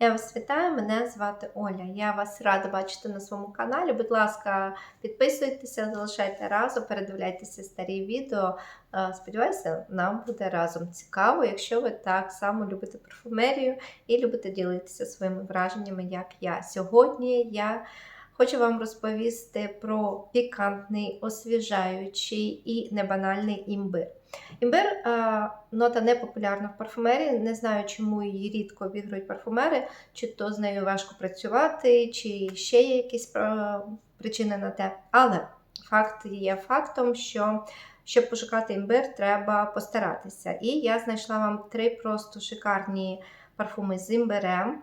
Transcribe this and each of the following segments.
Я вас вітаю, мене звати Оля. Я вас рада бачити на своєму каналі. Будь ласка, підписуйтеся, залишайте разом, передивляйтеся старі відео. Е, Сподіваюся, нам буде разом цікаво, якщо ви так само любите парфумерію і любите ділитися своїми враженнями, як я. Сьогодні я хочу вам розповісти про пікантний, освіжаючий і небанальний імбир. Імбир е, нота не популярна в парфумерії. Не знаю, чому її рідко обігрують парфумери, чи то з нею важко працювати, чи ще є якісь е, причини на те. Але факт є фактом, що щоб пошукати імбир, треба постаратися. І я знайшла вам три просто шикарні парфуми з імбирем.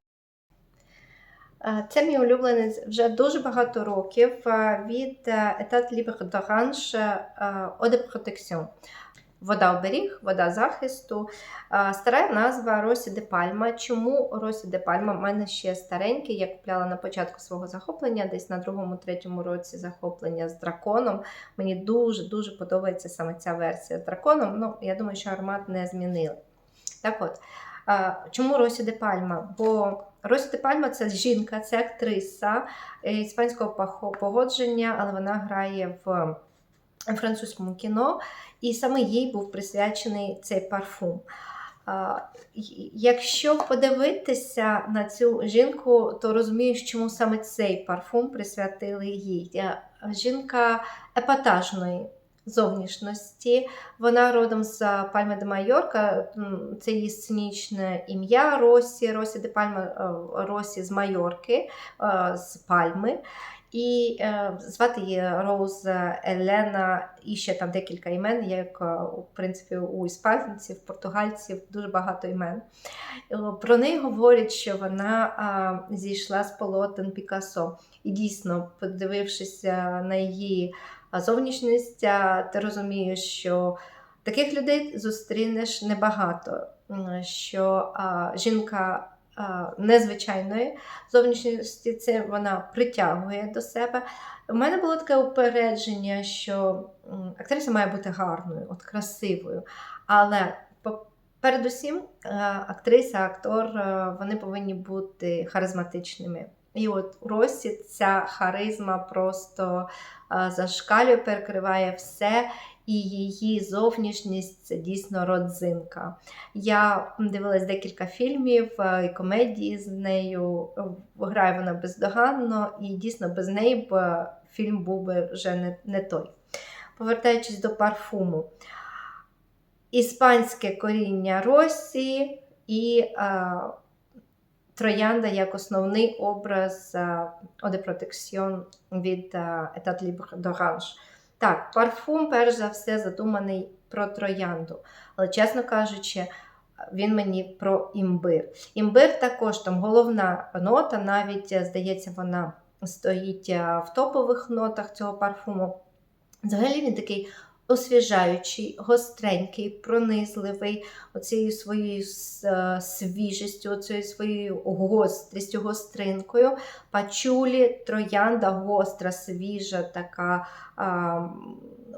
Е, Це мій улюблений вже дуже багато років е, від е, Etat Libre d'Orange е, Eau de Protection. Вода оберіг, вода захисту. Е, Стара назва Росі де Пальма. Чому Росі де Пальма? У мене ще старенький, я купляла на початку свого захоплення, десь на другому-третьому році захоплення з драконом. Мені дуже-дуже подобається саме ця версія з драконом. Ну, я думаю, що аромат не змінили. Так от, е, чому Росі де Пальма? Бо Росі де Пальма це жінка, це актриса іспанського походження, але вона грає в французькому кіно, і саме їй був присвячений цей парфум. Якщо подивитися на цю жінку, то розумієш, чому саме цей парфум присвятили їй. Е, Жінка епатажної зовнішності. Вона родом з Пальми де Майорка, це її сценічне ім'я Росі, Росі де Пальма, е, Росі з Майорки, е, з Пальми. І е, звати її Роуз Елена, і ще там декілька імен, як в принципі у іспанців, португальців дуже багато імен. Про неї говорять, що вона зійшла з полотен Пікассо. І дійсно, подивившись на її а, зовнішність, ти розумієш, що таких людей зустрінеш небагато. Що жінка незвичайної зовнішності це вона притягує до себе. У мене було таке упередження, що актриса має бути гарною, от красивою. Але передусім актриса, актор вони повинні бути харизматичними. І от у Росі ця харизма просто е, зашкалює, перекриває все, і її зовнішність це дійсно родзинка. Я дивилась декілька фільмів е, і комедії з нею. Грає вона бездоганно, і дійсно без неї б е, фільм був би вже не, не той. Повертаючись до парфуму, іспанське коріння Росії і е, троянда як основний образ е, Eau від е, Etat Libre. Так, парфум, перш за все, задуманий про троянду. Але, чесно кажучи, він мені про імбир. Імбир також там головна нота, навіть, е, здається, вона стоїть е, в топових нотах цього парфуму. Взагалі він такий освіжаючий, гостренький, пронизливий, оцією своєю е, свіжістю, оцією своєю гострістю, гостринкою. Пачулі, троянда гостра, свіжа, така а,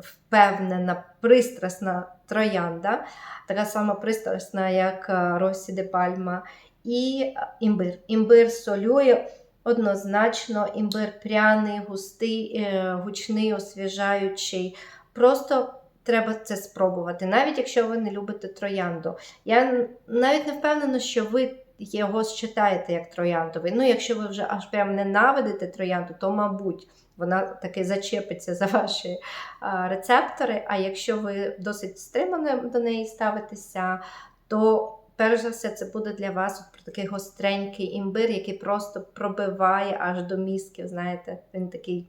впевнена, пристрасна троянда, така сама пристрасна, як е, Росі де Пальма, і е, імбир. Імбир солює. Однозначно, імбир пряний, густий, гучний, освіжаючий. Просто треба це спробувати, навіть якщо ви не любите троянду. Я навіть не впевнена, що ви його считаєте як трояндовий. Ну, якщо ви вже аж прям ненавидите троянду, то, мабуть, вона таки зачепиться за ваші а, рецептори. А якщо ви досить стримано до неї ставитеся, то перш за все це буде для вас такий гостренький імбир, який просто пробиває аж до мізків. Знаєте, він такий.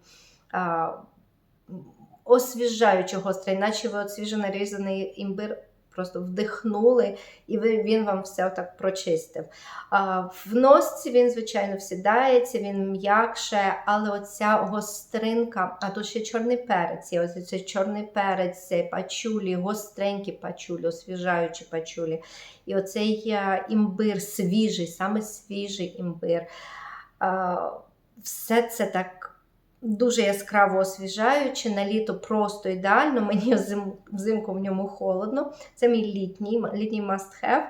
А, освіжаючи гострий, наче ви от свіжо нарізаний імбир просто вдихнули, і він вам все так прочистив. В носці він, звичайно, всідається, він м'якше, але оця гостринка, а тут ще чорний перець, є ось цей чорний перець, пачулі, гостренькі пачулі, освіжаючі пачулі. І оцей е, імбир свіжий, саме свіжий імбир. Все це так дуже яскраво освіжаючи, на літо просто ідеально. Мені взим, взимку в ньому холодно. Це мій літній, літній must have.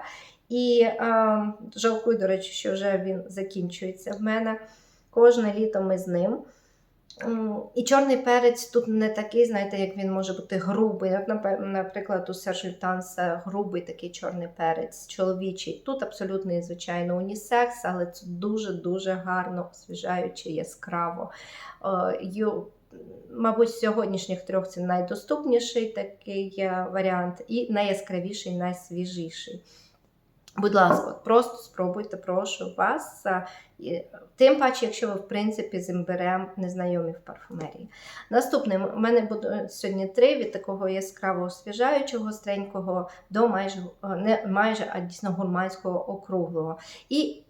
І е, жалкую, до речі, що вже він закінчується в мене. Кожне літо ми з ним. І чорний перець тут не такий, знаєте, як він може бути грубий. От, наприклад, у Серж грубий такий чорний перець, чоловічий. Тут абсолютно, звичайно, унісекс, але це дуже-дуже гарно, освіжаюче, яскраво. Е, Мабуть, з сьогоднішніх трьох це найдоступніший такий е, варіант і найяскравіший, найсвіжіший. Будь ласка, просто спробуйте, прошу вас. Тим паче, якщо ви, в принципі, з імбирем не знайомі в парфумерії. Наступним у мене буде сьогодні три від такого яскравого освіжаючого, гостренького до майже е, не майже, а дійсно гурманського округлого. І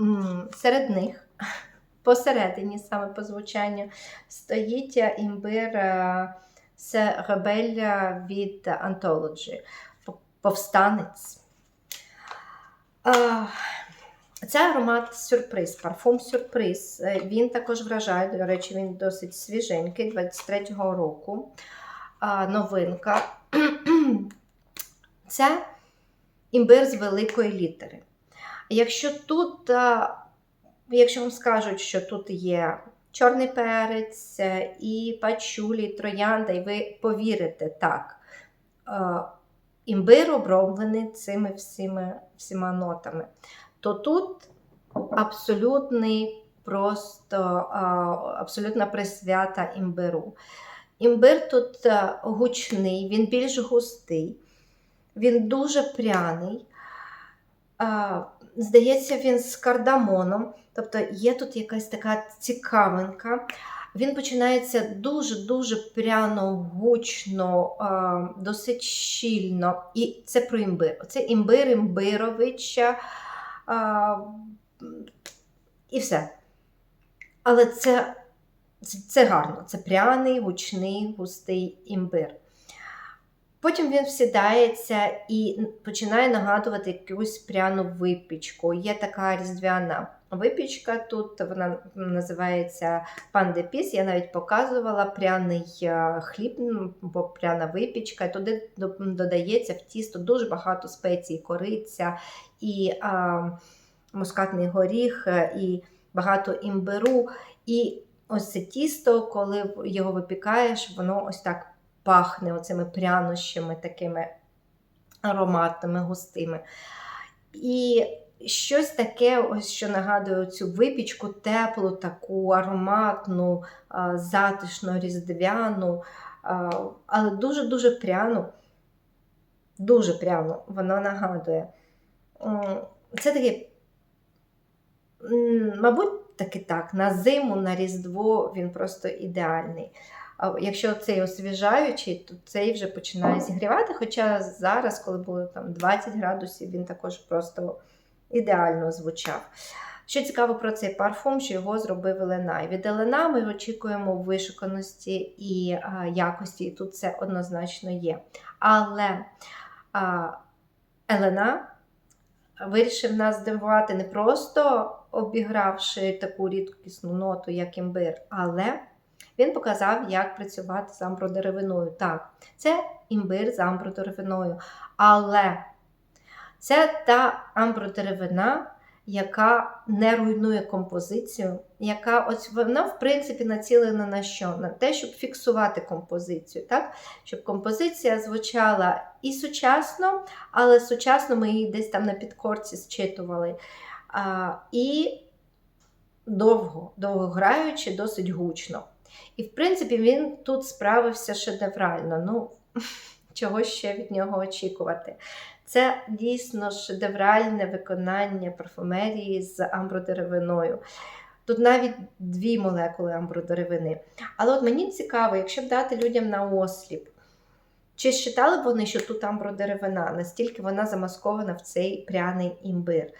м, серед них, посередині, саме по звучанню, стоїть імбир ребелля від Anthology. Повстанець. Це аромат сюрприз, парфум сюрприз. Е, Він також вражає, до речі, він досить свіженький, 23-го року. Новинка. Це імбир з великої літери. Якщо тут, якщо вам скажуть, що тут є чорний перець е, і пачулі, і троянда, і ви повірите так. е, Імбир оброблений цими всіма, всіма нотами, то тут абсолютний просто абсолютна присвята імбиру. Імбир тут гучний, він більш густий, він дуже пряний. Здається, він з кардамоном, тобто є тут якась така цікавинка. Він починається дуже-дуже пряно, гучно, досить щільно. І це про імбир. Це імбир, імбирович. А, і все. Але це, це, це гарно. Це пряний, гучний, густий імбир. Потім він всідається і починає нагадувати якусь пряну випічку. Є така різдвяна випічка тут, вона називається пан де піс. Я навіть показувала пряний е, хліб, м, бо пряна випічка. Туди додається в тісто дуже багато спецій, кориця і а, мускатний горіх, е, і багато імбиру. І ось це тісто, коли його випікаєш, воно ось так пахне оцими прянощами, такими ароматними, густими. І щось таке, ось що нагадує цю випічку, теплу, таку ароматну, затишну, різдвяну, але дуже-дуже пряну. Дуже пряно воно нагадує. Це таке, мабуть, таки так, на зиму, на Різдво він просто ідеальний. Якщо цей освіжаючий, то цей вже починає зігрівати. Хоча зараз, коли було там 20 градусів, він також просто ідеально звучав. Що цікаво про цей парфум, що його зробив Елена. І від Елена ми очікуємо вишуканості і а, якості, і тут це однозначно є. Але а, Елена вирішив нас здивувати не просто обігравши таку рідкісну ноту, як імбир, але він показав, як працювати з амбродеревиною. Так, це імбир з амбродеревиною, але це та амбродеревина, яка не руйнує композицію, яка ось вона, в принципі, націлена на що? На те, щоб фіксувати композицію, так? щоб композиція звучала і сучасно, але сучасно ми її десь там на підкорці зчитували. А, і довго, довго граючи, досить гучно. І, в принципі, він тут справився шедеврально. Ну, чого ще від нього очікувати? Це дійсно шедевральне виконання парфумерії з амбродеревиною. Тут навіть дві молекули амбродеревини. Але от мені цікаво, якщо б дати людям на осліп, чи считали б вони, що тут амбродеревина, настільки вона замаскована в цей пряний імбир?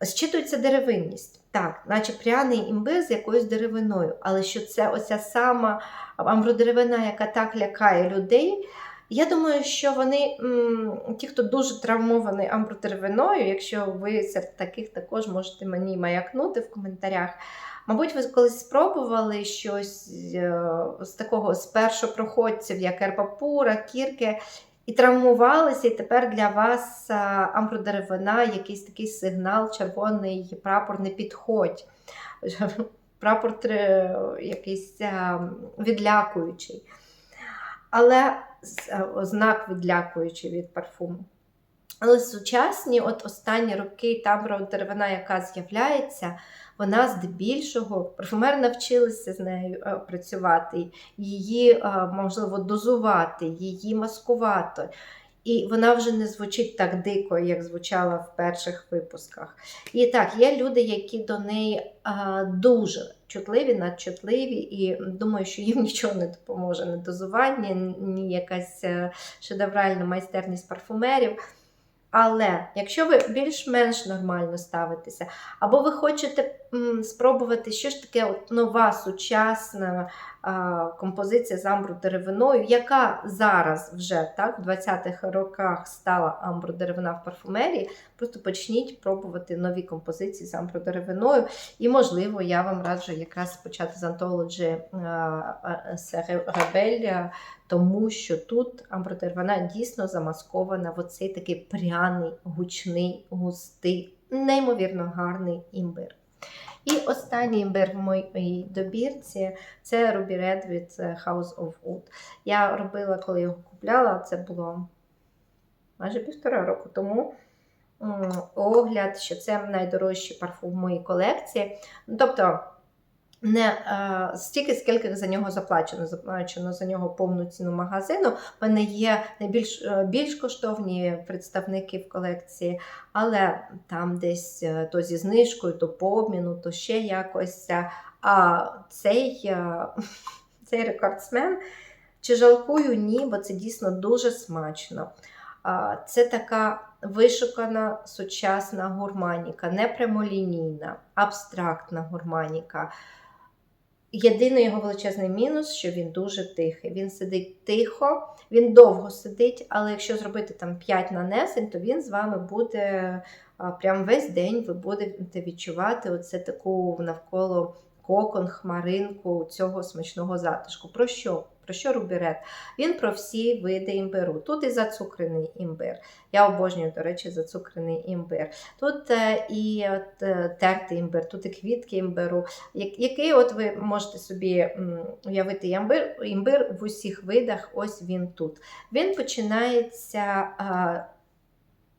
Зчитується деревинність. Так, наче пряний імбир з якоюсь деревиною, але що це оця сама амбродеревина, яка так лякає людей. Я думаю, що вони, ті, хто дуже травмований амбродеревиною, якщо ви серед таких також можете мені маякнути в коментарях. Мабуть, ви колись спробували щось е, з такого з першопроходців, як Ерпапура, Кірки, і травмувалися, і тепер для вас а, амбродеревина, якийсь такий сигнал, червоний прапор не підходь. Прапор якийсь відлякуючий. Але з- відлякуючи від парфуму. Але сучасні, от останні роки та деревина, яка з'являється, вона здебільшого парфумери навчилися з нею е, працювати, її е, можливо дозувати, її маскувати. І вона вже не звучить так дико, як звучала в перших випусках. І так, є люди, які до неї е, дуже чутливі, надчутливі, і думаю, що їм нічого не допоможе ні дозування, ні якась е, шедевральна майстерність парфумерів. Але якщо ви більш-менш нормально ставитеся, або ви хочете м, спробувати, що ж таке от нова сучасна а, композиція з амбродеревиною, яка зараз вже так, в 20-х роках стала амбродеревина в парфумерії, просто почніть пробувати нові композиції з амбродеревиною. І, можливо, я вам раджу якраз почати з антології Серебель, тому що тут амбродеревина дійсно замаскована в оцей такий пряний, гучний, густий, неймовірно гарний імбир. І останній імбир в моїй добірці це Ruby Red від House of Wood. Я робила, коли його купляла, це було майже півтора року тому. Огляд, що це найдорожчий парфум в моїй колекції. Ну, Тобто не е, стільки, скільки за нього заплачено, заплачено за нього повну ціну магазину. У мене є найбільш е, більш коштовні представники в колекції, але там десь е, то зі знижкою, то по обміну, то ще якось. А цей, е, цей рекордсмен, чи жалкую, ні, бо це дійсно дуже смачно. Це така вишукана сучасна гурманіка, не прямолінійна, абстрактна гурманіка. Єдиний його величезний мінус, що він дуже тихий. Він сидить тихо, він довго сидить, але якщо зробити там 5 нанесень, то він з вами буде прям весь день ви будете відчувати оце таку навколо кокон, хмаринку цього смачного затишку. Про що? Про що рубірет? Він про всі види імбиру. Тут і зацукрений імбир. Я обожнюю, до речі, зацукрений імбир. Тут е, і от, е, тертий імбир, тут і квітки імбиру, який от ви можете собі уявити імбир, імбир в усіх видах, ось він тут. Він починається.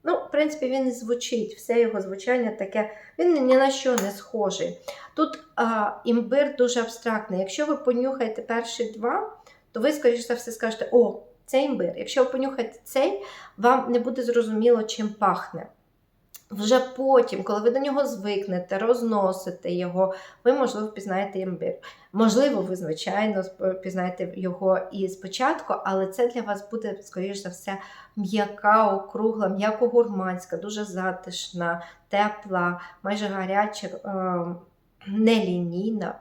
Ну, в принципі, він звучить, все його звучання таке, він ні на що не схожий. Тут а, імбир дуже абстрактний. Якщо ви понюхаєте перші два, то ви, скоріш за все, скажете, о, це імбир. Якщо ви понюхаєте цей, вам не буде зрозуміло, чим пахне. Вже потім, коли ви до нього звикнете, розносите його, ви, можливо, впізнаєте імбир. Можливо, ви, звичайно, впізнаєте його і спочатку, але це для вас буде, скоріш за все, м'яка, округла, м'яко-гурманська, дуже затишна, тепла, майже гаряча, е, нелінійна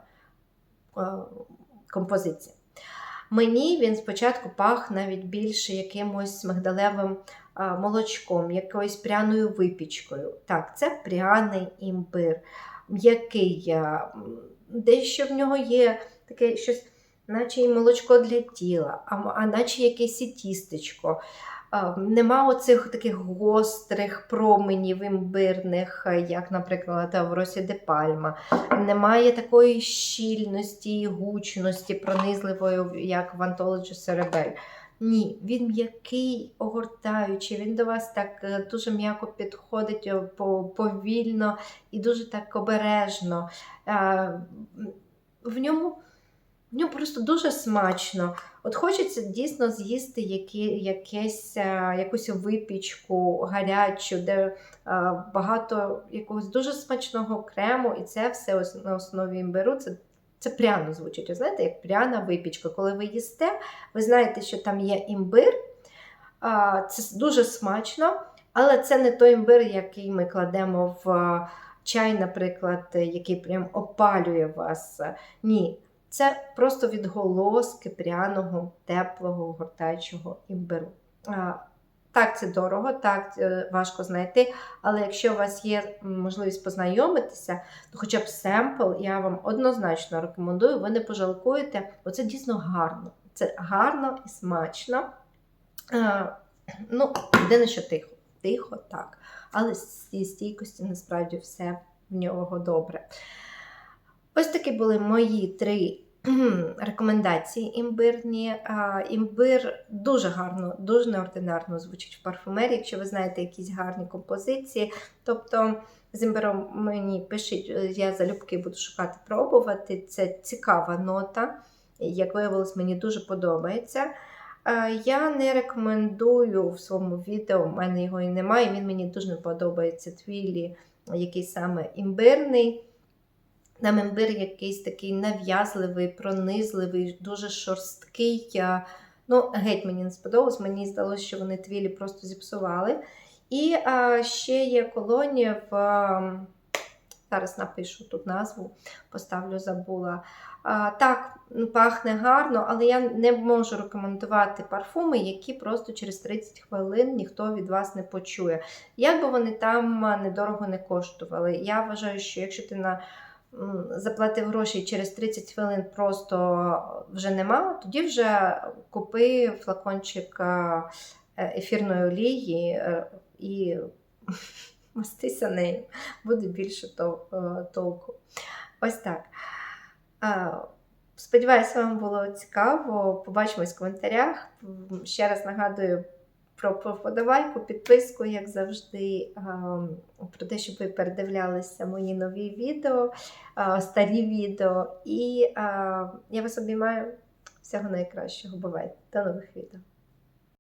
е, композиція. Мені він спочатку пах навіть більше якимось мигдалевим молочком, якоюсь пряною випічкою. Так, це пряний імбир, м'який, дещо в нього є таке щось, наче і молочко для тіла, а, а наче якесь і тістечко. Нема оцих таких гострих променів імбирних, як, наприклад, в Росі де Пальма. Немає такої щільності і гучності, пронизливої, як в Anthology Cerebel. Ні, він м'який, огортаючий, він до вас так е, дуже м'яко підходить е, повільно і дуже так обережно. В ньому, в просто дуже смачно. От хочеться дійсно з'їсти які, якесь, е, якусь випічку гарячу, де е, багато якогось дуже смачного крему, і це все на основі імбиру. Це це пряно звучить. Знаєте, як пряна випічка. Коли ви їсте, ви знаєте, що там є імбир. А, Це дуже смачно, але це не той імбир, який ми кладемо в чай, наприклад, який прям опалює вас. Ні, це просто відголоски пряного, теплого, гортаючого імбиру. Так, це дорого, так е, важко знайти, але якщо у вас є можливість познайомитися, то хоча б семпл я вам однозначно рекомендую, ви не пожалкуєте, бо це дійсно гарно. Це гарно і смачно. Ну, єдине, що тихо. Тихо, так. Але з цієї стійкості насправді все в нього добре. Ось такі були мої три рекомендації імбирні. Імбир дуже гарно, дуже неординарно звучить в парфумерії, якщо ви знаєте якісь гарні композиції. Тобто з імбиром мені пишіть, е, я залюбки буду шукати, пробувати. Це цікава нота. Як виявилось, мені дуже подобається. Я не рекомендую в своєму відео, в мене його і немає. Він мені дуже не подобається твілі, який саме імбирний. Там імбир якийсь такий нав'язливий, пронизливий, дуже шорсткий. Ну, геть мені не сподобалось. Мені здалося, що вони твілі просто зіпсували. І а, ще є колонія в. Зараз напишу тут назву, поставлю, забула. А, так, ну, пахне гарно, але я не можу рекомендувати парфуми, які просто через 30 хвилин ніхто від вас не почує. Як би вони там недорого не коштували. Я вважаю, що якщо ти на заплатив гроші через 30 хвилин просто вже нема, тоді вже купи флакончик е, ефірної олії е, і мастися нею. Буде більше е, толку. Ось так. Сподіваюся, вам було цікаво. Побачимось в коментарях. Ще раз нагадую про вподобайку, підписку, як завжди, ем, про те, щоб ви передивлялися мої нові відео, е, старі відео. І е, я вас обіймаю. Всього найкращого. Бувайте. До нових відео.